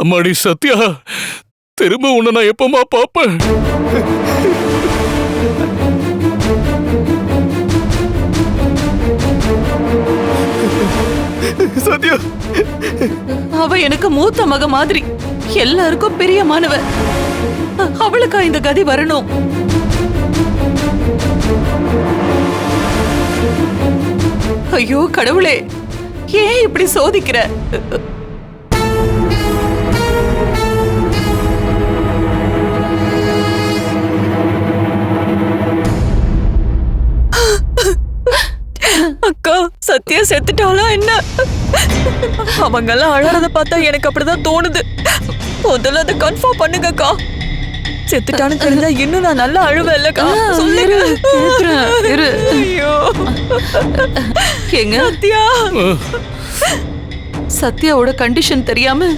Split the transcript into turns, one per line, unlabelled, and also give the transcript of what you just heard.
அம்மாடி சத்யா திரும்ப உன்னை நான் எப்பமா பாப்பேன்
சத்யா.
அவ எனக்கு மூத்த மக மாதிரி. எல்லாருக்கும் பிரியமானவ. அவளுக்கா இந்த கதி வரணும்? ஐயோ கடவுளே ஏன் இப்படி சோதிக்கிற?
அக்கா சத்யா செத்துட்டாளா என்ன? அவங்க எல்லாம் அழறத பார்த்தா எனக்கு அப்படிதான் தோணுது. முதல்ல அதை கன்ஃபார்ம் பண்ணுங்க அக்கா செத்துட்டான்னு தெரிஞ்சா இன்னும் நான் நல்லா அழுவேன் இல்லக்கா சொல்லுங்க. ஐயோ.
ஏங்க
சத்யா.
சத்யாவோட கண்டிஷன் தெரியாம